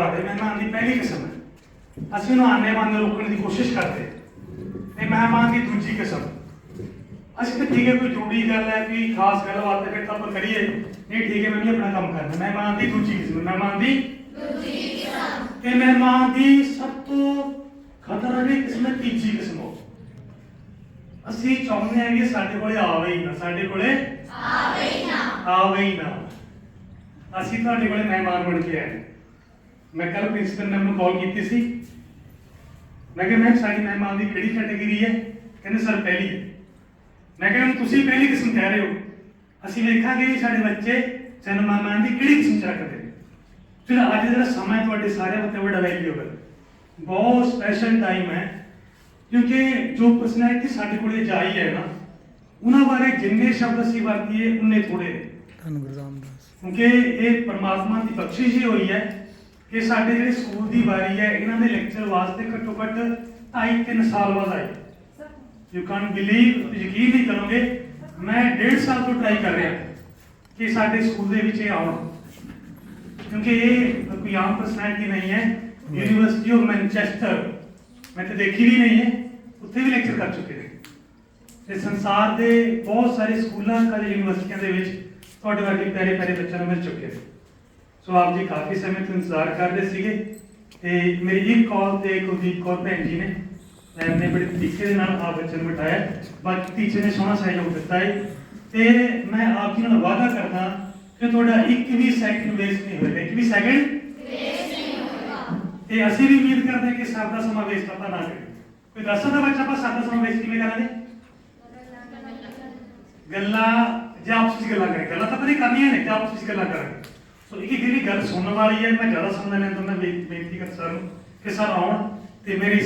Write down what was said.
ਰਹੇ ਮਹਿਮਾਨ ਦੀ ਪਹਿਲੀ ਕਿਸਮ ਹੈ। ਅਸੀਂ ਉਹਨੂੰ ਆਨੇ ਬੰਦ ਰੋਕਣ ਦੀ ਕੋਸ਼ਿਸ਼ ਕਰਦੇ ਹਾਂ। ਤੇ ਮਹਿਮਾਨ ਦੀ ਦੂਜੀ ਕਿਸਮ ਅਸੀਂ ਤਾਂ ਠੀਕ ਹੈ, ਕੋਈ ਜ਼ਰੂਰੀ ਗੱਲ ਹੈ, ਕੋਈ ਖਾਸ ਗੱਲਬਾਤ ਹੈ, ਫਿਰ ਤਾਂ ਆਪਾਂ ਕਰੀਏ। ਨਹੀਂ, ਠੀਕ ਹੈ, ਮੈਂ ਵੀ ਆਪਣਾ ਕੰਮ ਕਰਨਾ ਮਹਿਮਾਨ ਦੀ ਦੂਜੀ ਕਿਸਮ ਮਹਿਮਾਨ ਦੀ ਦੂਜੀ ਕਿਸਮ ਤੇ ਮਹਿਮਾਨ ਦੀ ਸਭ ਤੋਂ ਖਤਰਨਾਕ ਕਿਸਮ ਹੈ, ਤੀਜੀ ਕਿਸਮ ਅਸੀਂ ਚਾਹੁੰਦੇ ਹਾਂ ਕਿ ਸਾਡੇ ਕੋਲੇ ਆਵੇ ਹੀ ਨਾ। ਸਾਡੇ ਕੋਲੇ ਆਵੇ ਹੀ ਨਾ। ਆਵੇ ਹੀ ਨਾ। ਅਸੀਂ ਤੁਹਾਡੇ ਕੋਲੇ ਮਹਿਮਾਨ ਬਣ ਕੇ ਆਏ ਮੈਂ ਕੱਲ ਪ੍ਰਿੰਸੀਪਲ ਮੈਮ ਨੂੰ ਕਾਲ ਕੀਤੀ ਸੀ। ਮੈਂ ਕਿਹਾ ਮੈਮ ਸਾਡੀ ਮਹਿਮਾਨ ਦੀ ਕਿਹੜੀ ਕੈਟਾਗਰੀ ਹੈ। ਕਹਿੰਦੇ ਸਰ ਪਹਿਲੀ ਮੈਂ ਕਿਹਾ ਤੁਸੀਂ ਪਹਿਲੀ ਕਿਸਮ ਕਹਿ ਰਹੇ ਹੋ? ਅਸੀਂ ਵੇਖਾਂਗੇ ਵੀ ਸਾਡੇ ਬੱਚੇ ਸਾਨੂੰ ਮਹਿਮਾਨ ਦੀ ਕਿਹੜੀ ਕਿਸਮ ਚ ਰੱਖਦੇ ਨੇ। ਫਿਰ ਅੱਜ ਜਿਹੜਾ ਸਮਾਂ ਤੁਹਾਡੇ ਸਾਰਿਆਂ ਉੱਤੇ ਬੜਾ ਵੈਲਿਊਬਲ ਬਹੁਤ ਸਪੈਸ਼ਲ ਟਾਈਮ ਹੈ। ਕਿਉਂਕਿ ਜੋ ਪਰਸਨੈਲਿਟੀ ਸਾਡੇ ਕੋਲੇ ਜਾਈ ਹੈ ਨਾ ਉਹਨਾਂ ਬਾਰੇ ਜਿੰਨੇ ਸ਼ਬਦ ਅਸੀਂ ਵਰਤੀਏ ਉਨੇ ਥੋੜੇ ਨੇ। ਧੰਨ ਗੁਰੂ ਰਾਮਦਾਸ। ਕਿਉਂਕਿ ਇਹ ਪਰਮਾਤਮਾ ਦੀ ਬਖਸ਼ਿਸ਼ ਹੀ ਹੋਈ ਹੈ। ਕਿ ਸਾਡੇ ਜਿਹੜੇ ਸਕੂਲ ਦੀ ਵਾਰੀ ਹੈ ਇਹਨਾਂ ਦੇ ਲੈਕਚਰ ਵਾਸਤੇ ਘੱਟੋ ਘੱਟ 2.5-3 ਸਾਲ ਬਾਅਦ ਆਏ। ਯੂ ਕੈਨ ਬਿਲੀਵ ਯਕੀਨ ਨਹੀਂ ਕਰੋਗੇ ਮੈਂ 1.5 ਸਾਲ ਤੋਂ ਟਰਾਈ ਕਰ ਰਿਹਾ ਕਿ ਸਾਡੇ ਸਕੂਲ ਦੇ ਵਿੱਚ ਇਹ ਆਉਣ। ਕਿਉਂਕਿ ਇਹ ਕੋਈ ਆਮ ਪਰਸਨੈਲਿਟੀ ਨਹੀਂ ਹੈ। ਯੂਨੀਵਰਸਿਟੀ ਆਫ ਮੈਨਚੈਸਟਰ ਮੈਂ ਤਾਂ ਦੇਖੀ ਵੀ ਨਹੀਂ ਹੈ ਉੱਥੇ ਵੀ ਲੈਕਚਰ ਕਰ ਚੁੱਕੇ ਨੇ। ਤੇ ਸੰਸਾਰ ਦੇ ਬਹੁਤ ਸਾਰੇ ਸਕੂਲਾਂ ਕਦੇ ਯੂਨੀਵਰਸਿਟੀਆਂ ਦੇ ਵਿੱਚ ਤੁਹਾਡੇ ਵਰਗੇ ਪਿਆਰੇ ਪਿਆਰੇ ਬੱਚਿਆਂ ਨੂੰ ਮਿਲ ਚੁੱਕੇ ਨੇ। ਸੋ ਆਪ ਜੀ ਕਾਫੀ ਸਮੇਂ ਤੋਂ ਇੰਤਜ਼ਾਰ ਕਰਦੇ ਸੀਗੇ ਤੇ ਮੇਰੀ ਇੱਕ ਕਾਲ ਤੇ ਕੁਲਦੀਪ ਕੌਰ ਭੈਣ ਜੀ ਨੇ ਮੈਮ ਨੇ ਬੜੇ ਤਰੀਕੇ ਦੇ ਨਾਲ ਆ ਬੱਚੇ ਨੂੰ ਬਿਠਾਇਆ। ਬਾਕੀ ਟੀਚਰ ਨੇ ਸੋਹਣਾ ਸਹਿਯੋਗ ਦਿੱਤਾ ਹੈ ਤੇ ਮੈਂ ਆਪ ਜੀ ਨਾਲ ਵਾਅਦਾ ਕਰਦਾ ਕਿ ਤੁਹਾਡਾ ਇੱਕ ਵੀ ਸੈਕਿੰਡ ਵੇਸਟ ਨਹੀਂ ਹੋਏਗਾ। ਇੱਕ ਵੀ ਸੈਕਿੰਡ ਤੇ ਅਸੀਂ ਵੀ ਉਮੀਦ ਕਰਦੇ ਹਾਂ ਕਿ ਸਭ ਦਾ ਸਮਾਂ ਵੇਸਟ ਆਪਾਂ ਨਾ ਕਰੀਏ। ਕੋਈ ਦੱਸ ਸਕਦਾ ਬੱਚਾ ਆਪਾਂ ਸਭ ਦਾ ਸਮਾਂ ਵੇਸਟ ਕਿਵੇਂ ਕਰਾਂਗੇ? ਗੱਲਾਂ ਜੇ ਆਪਸ ਵਿੱਚ ਗੱਲਾਂ ਕਰੇ ਗੱਲਾਂ ਤਾਂ ਪਤਾ ਕਰਨੀਆਂ ਨੇ ਕਿ ਆਪਸ ਵਿੱਚ ਗੱਲਾਂ ਕਰਾਂਗੇ। ਸੋ ਇਹ ਜਿਹੜੀ ਗੱਲ ਸੁਣਨ ਵਾਲੀ ਹੈ, ਮੈਂ ਜ਼ਿਆਦਾ ਸਮਝ ਲੈਣ ਮੈਂ ਬੇ- ਬੇਨਤੀ ਕਰ ਸਰ ਨੂੰ ਕਿ ਸਰ ਆਉਣ ਤੇ ਮੇਰੀ